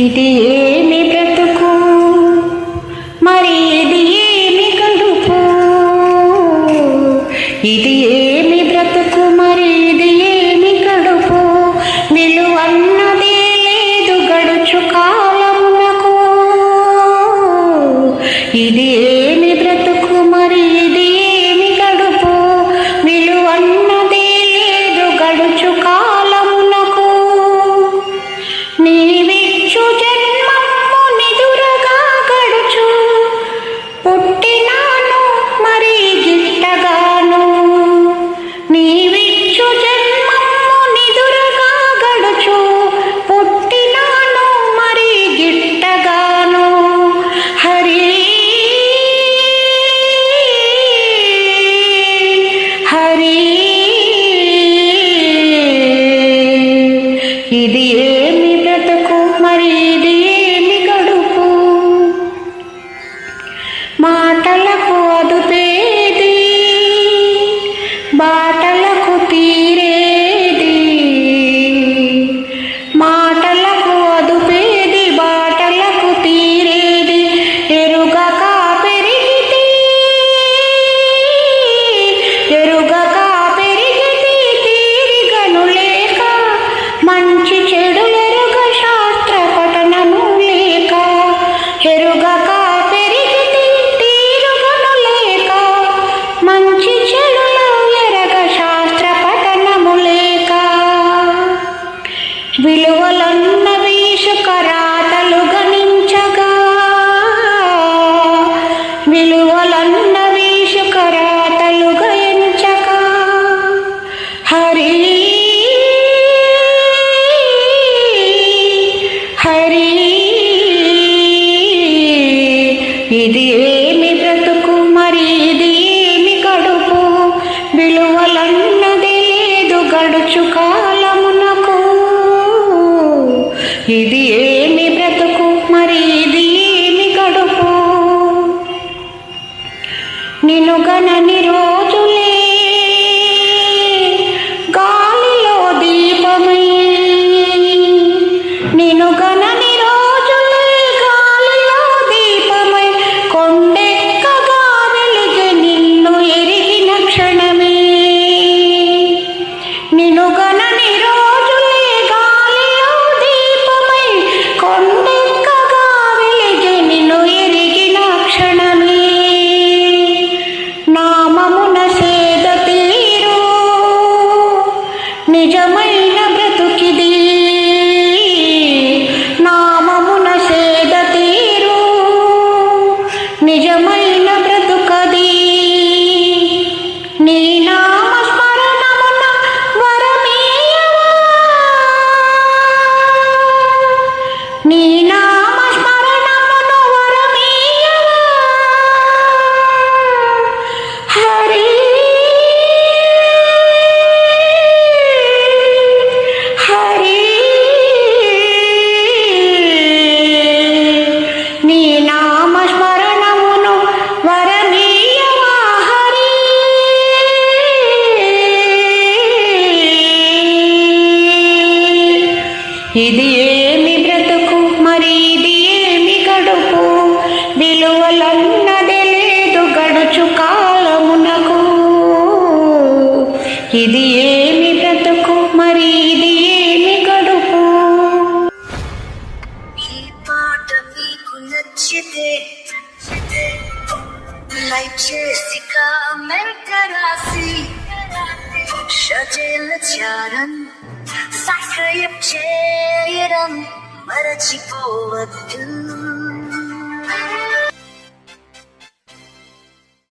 ఇది ఏమి బ్రతుకు? మరి ఇది ఏమి కడుపు ఇది ఏమి బ్రతుకు? మరి ఇది ఏమి కడుపు విలువన్నదే లేదు గడుచు కాలమునకు. ఇది ఏ निरो ఇది ఏమి బ్రతుకు? మరి ఇది ఏమి గడుపు? ఈ పాట మీకు నచ్చితే లైక్ చేసి కామెంట్ రాసి షజేల చారం సబ్స్క్రైబ్ చేయడం మరచిపోవద్దు.